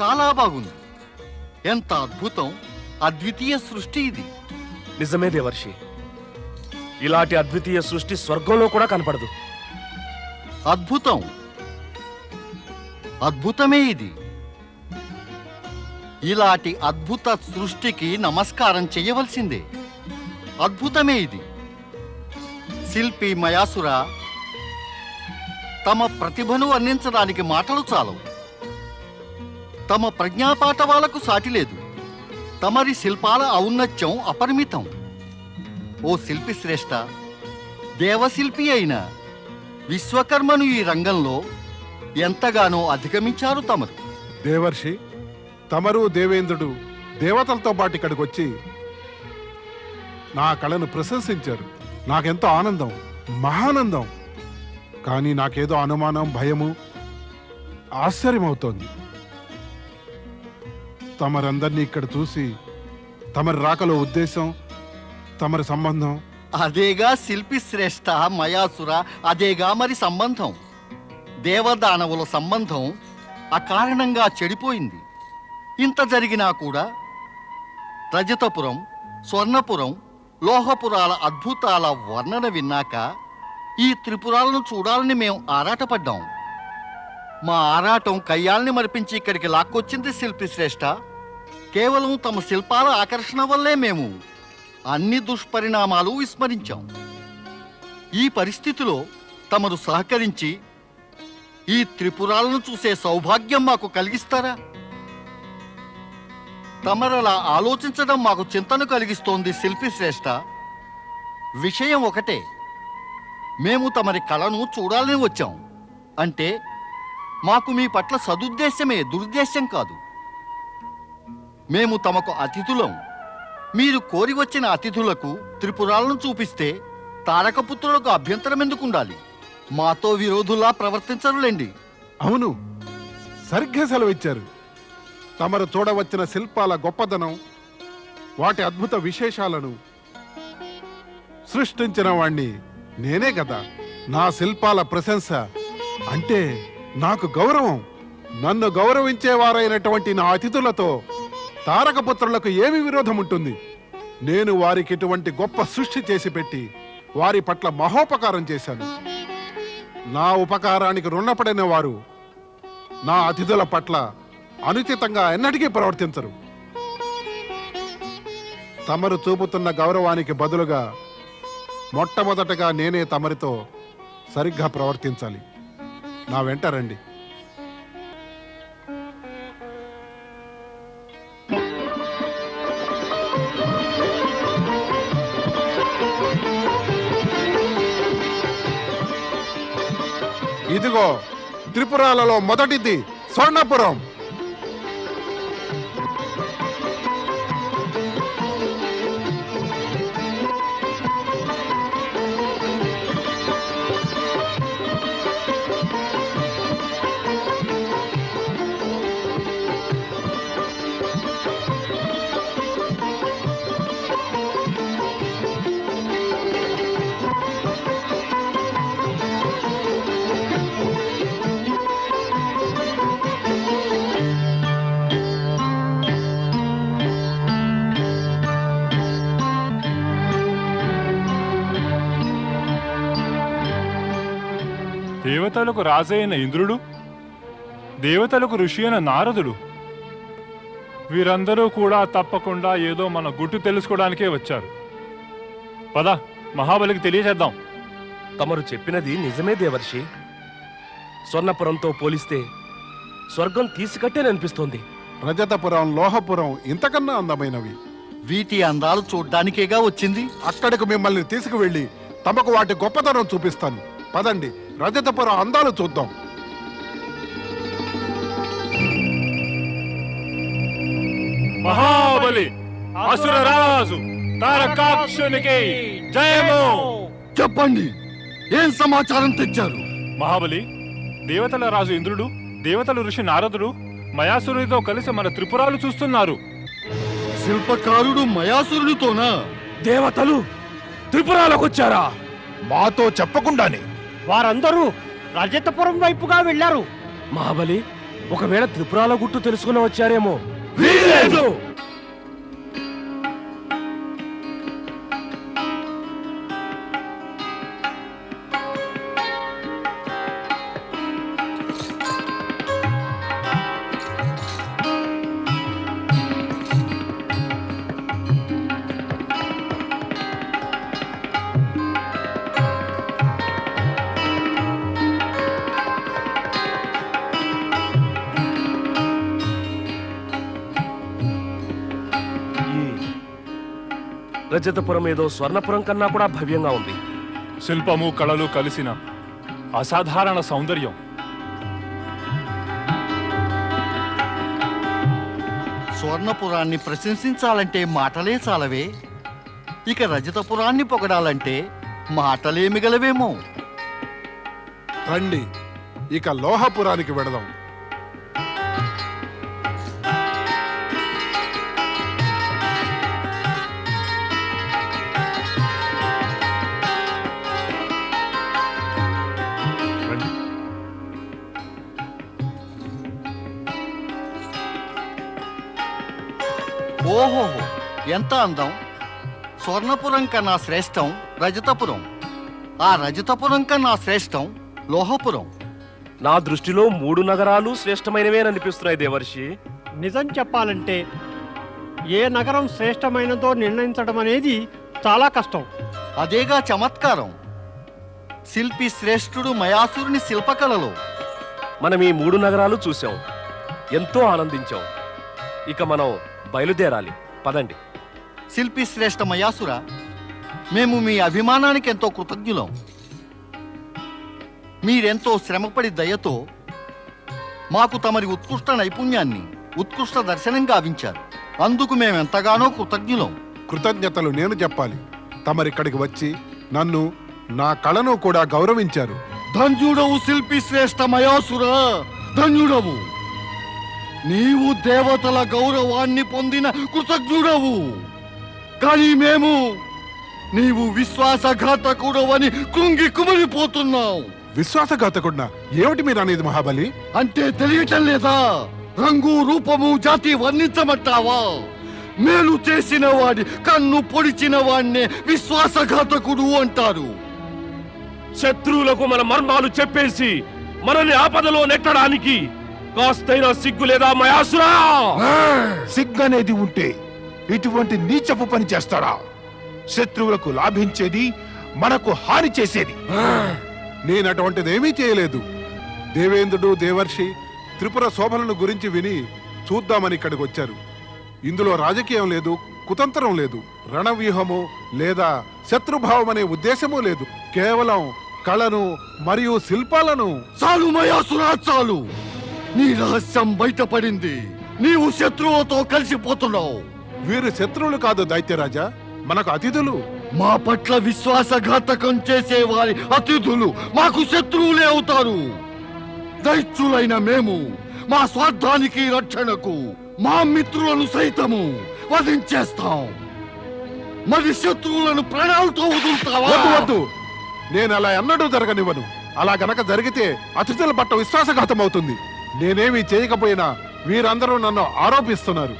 చాలా బాగుంది. ఎంత అద్భుతం. అద్వితీయ సృష్టి ఇది. నిజమే దేవర్షి. ఇలాంటి అద్వితీయ సృష్టి స్వర్గంలో కూడా కనపడదు. అద్భుతం. అద్భుతమే ఇది. ఇలాంటి అద్భుత సృష్టికి నమస్కారం చేయవలసిందే. అద్భుతమే ఇది. శిల్పి మయాసుర తమ ప్రతిభను వర్ణించడానికి మాటలు చాలవు. తమ ప్రజ్ఞాపాఠవాలకు సాటి లేదు. తమరి శిల్పాల ఔన్నత్యం అపరిమితం. ఓ శిల్పి శ్రేష్ఠ దేవశిల్పి అయిన విశ్వకర్మను ఈ రంగంలో ఎంతగానో అధిగమించారు తమరు. దేవర్షి తమరు దేవేంద్రుడు దేవతలతో పాటు ఇక్కడికి వచ్చి నా కళను ప్రశంసించారు. నాకెంతో ఆనందం మహానందం. కానీ నాకేదో అనుమానం భయము ఆశ్చర్యమవుతోంది. తమరందరినీ ఇక్కడ చూసి తమరి రాకలో ఉద్దేశం తమరి సంబంధం. అదేగా శిల్పి శ్రేష్ఠ మయాసుర అదేగా మరి సంబంధం. దేవదానవుల సంబంధం అకారణంగా చెడిపోయింది. ఇంత జరిగినా కూడా రజతపురం స్వర్ణపురం లోహపురాల అద్భుతాల వర్ణన విన్నాక ఈ త్రిపురాలను చూడాలని మేము ఆరాటపడ్డాం. మా ఆరాటం కయ్యాల్ని మరిపించి ఇక్కడికి లాక్కొచ్చింది శిల్పి శ్రేష్ట. కేవలం తమ శిల్పాల ఆకర్షణ వల్లే మేము అన్ని దుష్పరిణామాలు విస్మరించాం. ఈ పరిస్థితిలో తమరు సహకరించి ఈ త్రిపురాలను చూసే సౌభాగ్యం మాకు కలిగిస్తారా? తమరలా ఆలోచించడం మాకు చింతను కలిగిస్తోంది శిల్పి శ్రేష్ట. విషయం ఒకటే మేము తమరి కళను చూడాలని వచ్చాం. అంటే మాకు మీ పట్ల సదుద్దేశమే దురుద్దేశం కాదు. మేము తమకు అతిథులం. మీరు కోరి వచ్చిన అతిథులకు త్రిపురాలను చూపిస్తే తారకపుత్రులకు అభ్యంతరం ఎందుకు ఉండాలి మాతో విరోధులా ప్రవర్తించరులేండి. అవును సరిగ్గా సెలవిచ్చారు. తమరు చూడవచ్చిన శిల్పాల గొప్పదనం వాటి అద్భుత విశేషాలను సృష్టించిన వాణ్ణి నేనే కదా నా శిల్పాల ప్రశంస అంటే నాకు గౌరవం. నన్ను గౌరవించేవారైనటువంటి నా అతిథులతో తారకపుత్రులకు ఏమి విరోధం ఉంటుంది నేను వారికి ఇటువంటి గొప్ప సృష్టి చేసి పెట్టి వారి పట్ల మహోపకారం చేశాను. నా ఉపకారానికి రుణపడిన వారు నా అతిథుల పట్ల అనుచితంగా ఎన్నటికీ ప్రవర్తించరు. తమరు చూపుతున్న గౌరవానికి బదులుగా మొట్టమొదటగా నేనే తమరితో సరిగ్గా ప్రవర్తించాలి. నా వెంట రండి. ఇదిగో త్రిపురాలలో మొదటిది స్వర్ణపురం. దేవతలకు రాజైన ఇంద్రుడు దేవతలకు ఋషి అయిన నారదుడు. వీరందరూ కూడా తప్పకుండా ఏదో మన గుట్టు తెలుసుకోవడానికే వచ్చారు. పద మహాబలికి తెలియచేద్దాం తమరు చెప్పినది నిజమే దేవర్షి. స్వర్ణపురంతో పోలిస్తే స్వర్గం తీసికట్టేననిపిస్తోంది రజతపురం లోహపురం ఇంతకన్నా అందమైనవి. వీటి అందాలు చూడ్డానికేగా వచ్చింది? అక్కడికి మిమ్మల్ని తీసుకువెళ్ళి తమకు వాటి గొప్పతనం చూపిస్తాను. పదండి రజతపురం అందాలు చూద్దాం. మహాబలి అసురరాజు తారకాక్షునికి జయము. చెప్పండి ఏం సమాచారం తెచ్చారు? మహాబలి దేవతల రాజు ఇంద్రుడు దేవతల ఋషి నారదుడు మయాసురుడితో కలిసి మన త్రిపురాలు చూస్తున్నారు. శిల్పకారుడు మయాసురుడితోనా దేవతలు త్రిపురాలకొచ్చారా మాతో చెప్పకుండానే వారందరూ రజతపురం వైపుగా వెళ్ళారు మహాబలి ఒకవేళ త్రిపురాల గుట్టు తెలుసుకుని వచ్చారేమో. రజతపురం ఏదో స్వర్ణపురం కన్నా కూడా భవ్యంగా ఉంది. శిల్పము కళలు కలిసిన అసాధారణ సౌందర్యం. స్వర్ణపురాన్ని ప్రశంసించాలంటే మాటలే చాలవే. ఇక రజతపురాన్ని పొగడాలంటే మాటలే మిగలవేమో రండి ఇక లోహపురానికి వెడదాం ఓహోహో ఎంత అందం. స్వర్ణపురం కన్నా శ్రేష్టం రజతపురం. ఆ రజతపురం కన్నా శ్రేష్టం లోహపురం. నా దృష్టిలో మూడు నగరాలు శ్రేష్టమైనవే అని అనిపిస్తున్నాయి దేవర్షి. నిజం చెప్పాలంటే ఏ నగరం శ్రేష్టమైనదో నిర్ణయించడం అనేది చాలా కష్టం. అదేగా చమత్కారం. శిల్పి శ్రేష్ఠుడు మయాసురుని శిల్పకళలో. మనం ఈ మూడు నగరాలు చూసాం ఎంతో ఆనందించాం. ఇక మనం బయలుదేరాలి. పదండి. శిల్పి శ్రేష్ఠ మయాసుర మేము మీ అభిమానానికి ఎంతో కృతజ్ఞులం. మీరెంతో శ్రమపడి దయతో మాకు తమరి ఉత్కృష్ట నైపుణ్యాన్ని ఉత్కృష్ట దర్శనం గావించారు అందుకు మేమెంతగానో కృతజ్ఞులం. కృతజ్ఞతలు నేను చెప్పాలి. తమరిక్కడికి వచ్చి నన్ను నా కళను కూడా గౌరవించారు. ధన్యుడవు శిల్పి శ్రేష్ఠ మయాసుర ధన్యుడవు. నీవు దేవతల గౌరవాన్ని పొందిన కృతజ్ఞుడవు. కానీ మేము నీవు విశ్వాసఘాతకుడవని కృంగి కుమిలిపోతున్నావు. విశ్వాసఘాతకుడినా? ఏమిటి మీరు అనేది మహాబలి? అంటే తెలియటం లేదా? రంగు రూపము జాతి వర్ణించమంటావా మేలు చేసిన వాడి కన్ను పొడిచిన వాడినే విశ్వాసఘాతకుడు అంటారు. శత్రువులకు మన మర్మాలు చెప్పేసి మనల్ని ఆపదలో నెట్టడానికి కాస్తైనా సిగ్గు లేదా మయాసురా? సిగ్గనేది ఉంటే ఇటువంటి నీచపు పని చేస్తాడా? శత్రువులకు లాభించేది మనకు హాని చేసేది. నేను అటువంటిదేమీ చేయలేదు. దేవేంద్రుడు దేవర్షి త్రిపుర శోభలను గురించి విని చూద్దామని ఇక్కడికి వచ్చారు. ఇందులో రాజకీయం లేదు కుతంత్రం లేదు రణవ్యూహము లేదా శత్రుభావం అనే ఉద్దేశము లేదు. కేవలం కళను మరియు శిల్పాలను. చాలు మయాసురా చాలు! నీ రహస్యం బయటపడింది. నీవు శత్రువుతో కలిసిపోతున్నావు. వీరు శత్రువులు కాదు దైత్యరాజా మనకు అతిథులు. మా పట్ల విశ్వాసఘాతకం చేసే వారి అతిథులు మాకు శత్రువులే అవుతారు. దైత్యులైన మేము మా స్వార్థానికి రక్షణకు మా మిత్రులను సైతము వధించేస్తాం. మరి శత్రువులను ప్రాణాలతో వదులుతావా? వద్దు వద్దు. నేను అలా ఎన్నడూ జరగనివ్వను. అలా గనక జరిగితే అతిథుల పట్ల విశ్వాసఘాతం అవుతుంది నేనేమీ చేయకపోయినా వీరందరూ నన్ను ఆరోపిస్తున్నారు.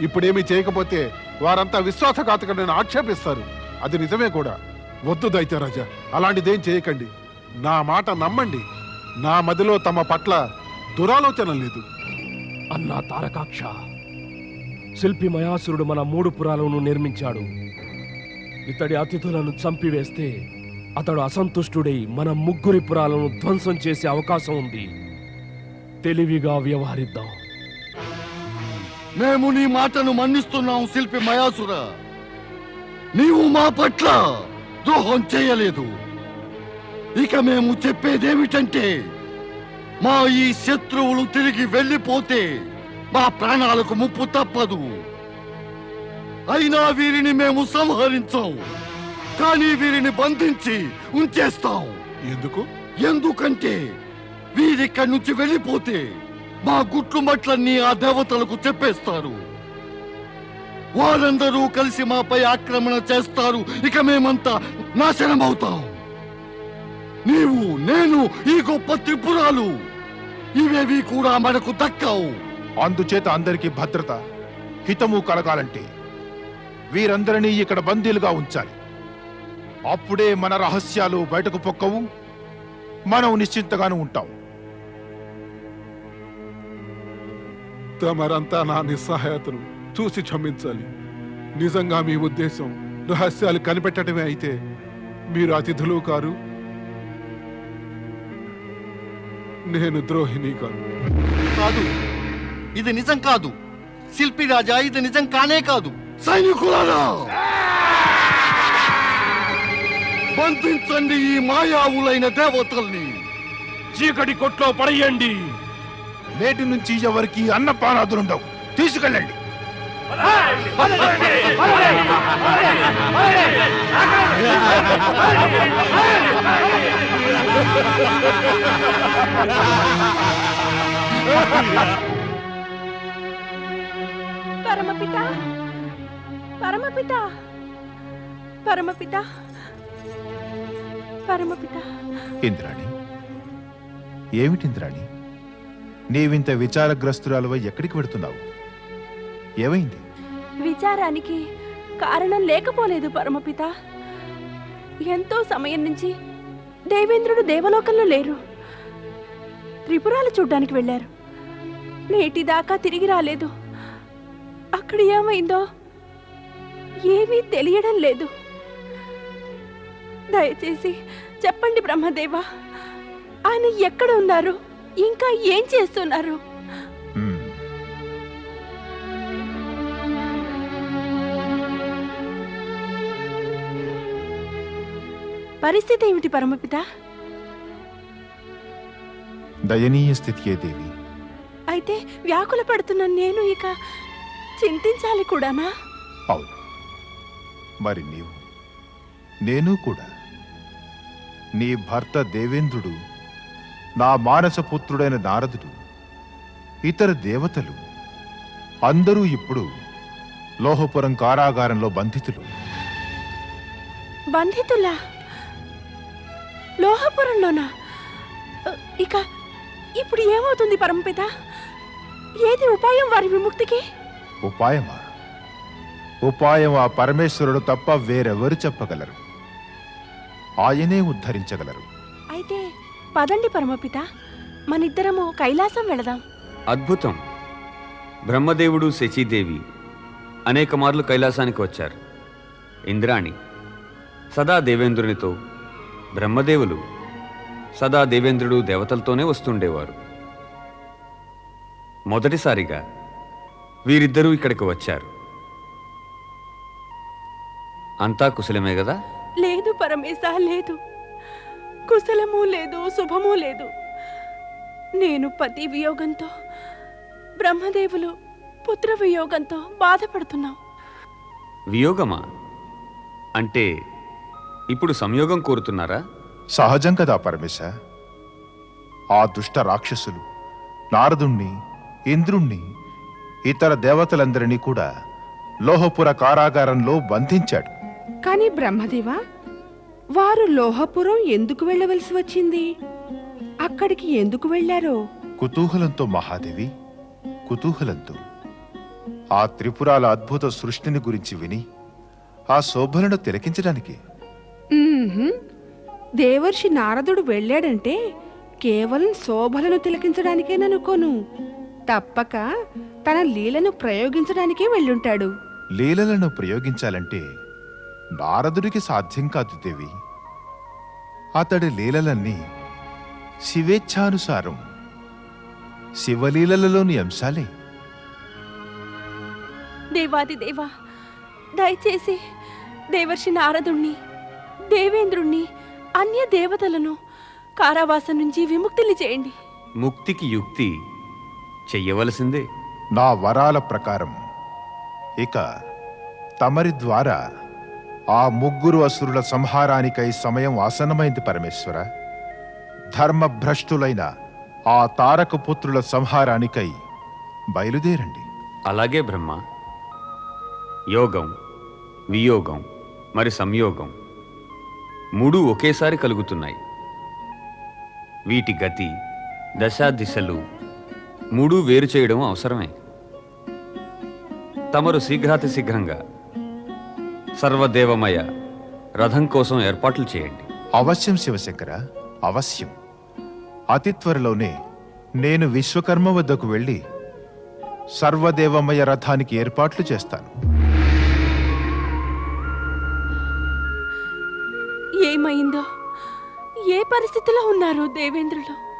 ఇప్పుడేమీ చేయకపోతే వారంతా విశ్వాసఘాతకుడిని ఆక్షేపిస్తారు. అది నిజమే కూడా. వద్దు దైత్యరాజా అలాంటిదేం చేయకండి. నా మాట నమ్మండి. నా మదిలో తమ పట్ల దురాలోచన లేదు. అన్నా తారకాక్ష శిల్పి మయాసురుడు మన మూడు పురాలను నిర్మించాడు. ఇతడి అతిథులను చంపివేస్తే అతడు అసంతుష్టుడై మన ముగ్గురి పురాలను ధ్వంసం చేసే అవకాశం ఉంది. తెలివిగా వ్యవహరిద్దాం. మేము నీ మాటను మన్నిస్తున్నాం శిల్పి మయాసుర. నీవు మా పట్ల ద్రోహం చేయలేదు. ఇక మేము చెప్పేదేమిటంటే మా ఈ శత్రువులు తిరిగి వెళ్ళిపోతే మా ప్రాణాలకు ముప్పు తప్పదు. అయినా వీరిని మేము సంహరించాం. కానీ వీరిని బంధించి ఉంచేస్తాం. ఎందుకు? ఎందుకంటే వీరిక్కడి నుంచి వెళ్ళిపోతే మా గుట్లు మట్లన్నీ ఆ దేవతలకు చెప్పేస్తారు. వారందరూ కలిసి మాపై ఆక్రమణ చేస్తారు. ఇక మేమంతా నాశనమవుతాం. నీవు నేను ఈ గొప్ప త్రిపురాలు ఇవేవి కూడా మనకు దక్కవు. అందుచేత అందరికీ భద్రత హితము కలగాలంటే వీరందరినీ ఇక్కడ బందీలుగా ఉంచాలి. అప్పుడే మన రహస్యాలు బయటకు పొక్కవు. మనం నిశ్చింతగాను ఉంటాం. తమరంతా నా నిస్సహాయతను చూసి క్షమించాలి. నిజంగా మీ ఉద్దేశం రహస్యాలు కనిపెట్టడమే అయితే మీరు అతిథులు కారు. నేను ద్రోహిణి కాదు కాదు. ఇది నిజం కాదు. శిల్పి రాజా ఇది నిజం కానే కాదు. సైనికులారా! బంధించండి ఈ మాయావులైన దేవతల్ని. చీకటి కొట్లో పడేయండి. నేటి నుంచి ఎవరికి అన్నపానాదులుండవు. తీసుకెళ్ళండి. పరమపిత పరమపిత పరమపిత పరమపిత. ఇంద్రాణి ఏమిటి ఇంద్రాణి? నీవింత విచారగ్రస్తురాలువై ఎక్కడికి వెడుతున్నావు? ఏమైంది? విచారానికి కారణం లేకపోలేదు పరమపిత. ఎంతో సమయం నుంచి దేవేంద్రుడు దేవలోకంలో లేరు. త్రిపురాలు చూడ్డానికి వెళ్ళారు. నేటి దాకా తిరిగి రాలేదు. అక్కడ ఏమైందో ఏమీ తెలియడం లేదు. దయచేసి చెప్పండి బ్రహ్మదేవా ఆయన ఎక్కడ ఉన్నారు? ఇంకా ఏం చేస్తున్నారు. పరిస్థితి ఏమిటి పరమపిత? దయనీయ స్థితియే దేవి. అయితే వ్యాకుల పడుతున్న నేను ఇక చింతించాలి కూడానా? అవును. మరి నీవు? నేను కూడా. నీ భర్త దేవేంద్రుడు నా మానసపుత్రుడైన నారదుడు ఇతర దేవతలు అందరూ ఇప్పుడు లోహపురం కారాగారంలో బంధితులు. బంధితులా? లోహపురంలోనా? ఇక ఇప్పుడు ఏమవుతుంది పరమపిత? ఏది ఉపాయం వారి విముక్తికి? ఉపాయమా? ఉపాయం ఆ పరమేశ్వరుడు తప్ప వేరెవరు చెప్పగలరు? ఆయనే ఉద్ధరించగలరు. అయితే పదండి పరమపిత. మనిద్దరము కైలాసం వెళదాం. అద్భుతం. బ్రహ్మదేవుడు శచీదేవి అనేక మార్లు కైలాసానికి వచ్చారు. ఇంద్రాణి సదా దేవేంద్రునితో బ్రహ్మదేవులు సదా దేవేంద్రుడు దేవతలతోనే వస్తుండేవారు. మొదటిసారిగా వీరిద్దరూ ఇక్కడికి వచ్చారు. అంతా కుశలమే కదా? లేదు పరమేశ లేదు. కుశలము లేదు శుభము లేదు. నేను పతి వియోగంతో బ్రహ్మదేవులు పుత్ర వియోగంతో బాధపడుతున్నాం. వియోగమా? అంటే ఇప్పుడు సంయోగం కోరుతున్నారా? సహజం కదా పరమేశ ఆ దుష్ట రాక్షసులు నారదుణ్ణి ఇంద్రుణ్ణి ఇతర దేవతలందరినీ కూడా లోహపుర కారాగారంలో బంధించాడు. కాని బ్రహ్మదేవా వారు లోహపురం ఎందుకు వెళ్ళవలసి వచ్చింది? అక్కడికి ఎందుకు వెళ్ళారో? కుతూహలంతో మహాదేవి కుతూహలంతో. ఆ త్రిపురాల అద్భుత సృష్టిని గురించి విని ఆ శోభలను తిలకించడానికి. దేవర్షి నారదుడు వెళ్ళాడంటే కేవలం శోభలను తిలకించడానికేననుకోను తప్పక తన లీలను ప్రయోగించడానికే వెళ్ళుంటాడు. లీలలను ప్రయోగించాలంటే నారదుడికి సాధ్యం కాదు దేవి. అతడి లీలలన్నీ శివేచ్ఛానుసారం శివలీలలలోని అంశాలే. దేవాది దేవా దయచేసి దేవర్షి నారదుణ్ణి దేవేంద్రుణ్ణి అన్య దేవతలను కారావాసం నుంచి విముక్తులు చేయండి. ముక్తికి యుక్తి చెయ్యవలసిందే. నా వరాల ప్రకారం ఇక తమరి ద్వారా ఆ ముగ్గురు అసురుల సంహారానికై సమయం ఆసన్నమైంది పరమేశ్వర. ధర్మభ్రష్టులైన ఆ తారక పుత్రుల సంహారానికై బయలుదేరండి. అలాగే బ్రహ్మ. యోగం వియోగం మరి సంయోగం మూడు ఒకేసారి కలుగుతున్నాయి. వీటి గతి దశాదిశలు మూడు వేరు చేయడం అవసరమే. తమరు శీఘ్రాతి శీఘ్రంగా సర్వదేవమయ రథం కోసం ఏర్పాట్లు చేయండి. అవశ్యం శివశంకర అవశ్యం. అతి త్వరలోనే నేను విశ్వకర్మ వద్దకు వెళ్ళి సర్వదేవమయ రథానికి ఏర్పాట్లు చేస్తాను. ఏమైందో? ఏ పరిస్థితిలో ఉన్నారు దేవేంద్రులు?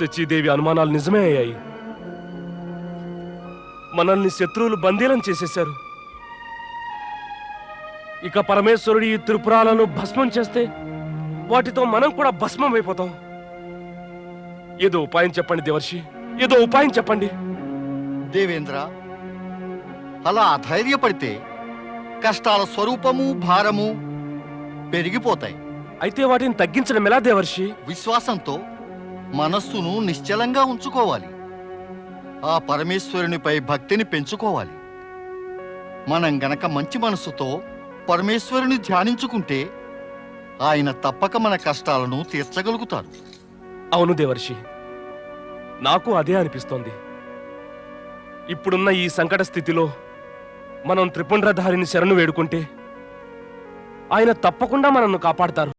సచీదేవి అనుమానాలు నిజమే అయ్యాయి. మనల్ని శత్రువులు బందీలను చేసేశారు. ఇక పరమేశ్వరుడు ఈ త్రిపురాలను భస్మం చేస్తే వాటితో మనం కూడా భస్మం అయిపోతాం. ఏదో ఉపాయం చెప్పండి దేవర్షి ఏదో ఉపాయం చెప్పండి. దేవేంద్ర అలా అధైర్యపడితే కష్టాల స్వరూపము భారము పెరిగిపోతాయి. అయితే వాటిని తగ్గించడం ఎలా దేవర్షి? విశ్వాసంతో మనస్సును నిశ్చలంగా ఉంచుకోవాలి. ఆ పరమేశ్వరునిపై భక్తిని పెంచుకోవాలి. మనం గనక మంచి మనస్సుతో పరమేశ్వరుని ధ్యానించుకుంటే ఆయన తప్పక మన కష్టాలను తీర్చగలుగుతారు అవును దేవర్షి. నాకు అదే అనిపిస్తోంది. ఇప్పుడున్న ఈ సంకట స్థితిలో మనం త్రిపుండ్రధారిని శరణు వేడుకుంటే ఆయన తప్పకుండా మనల్ని కాపాడతారు.